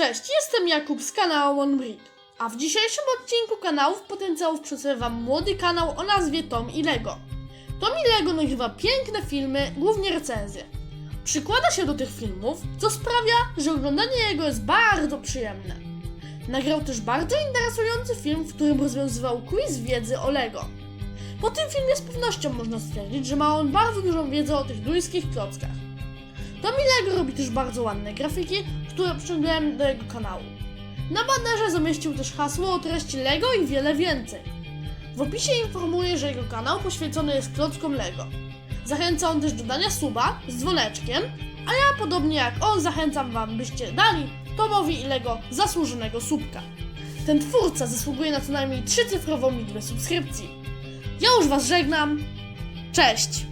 Cześć, jestem Jakub z kanału OneBreed, a w dzisiejszym odcinku kanałów potencjałów przedstawię Wam młody kanał o nazwie Tom i Lego. Tom i Lego nagrywa piękne filmy, głównie recenzje. Przykłada się do tych filmów, co sprawia, że oglądanie jego jest bardzo przyjemne. Nagrał też bardzo interesujący film, w którym rozwiązywał quiz wiedzy o Lego. Po tym filmie z pewnością można stwierdzić, że ma on bardzo dużą wiedzę o tych duńskich klockach. Tommy Lego robi też bardzo ładne grafiki, które przyciągają do jego kanału. Na banerze zamieścił też hasło o treści Lego i wiele więcej. W opisie informuję, że jego kanał poświęcony jest klockom Lego. Zachęca on też do dania suba z dzwoneczkiem, a ja podobnie jak on zachęcam wam, byście dali Tomowi i Lego zasłużonego subka. Ten twórca zasługuje na co najmniej trzycyfrową liczbę subskrypcji. Ja już was żegnam. Cześć!